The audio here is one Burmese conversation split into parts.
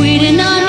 We did not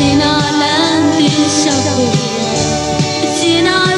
ရှင်နာလမ်းသင်လျှောက်ဖို့အရှင်နာ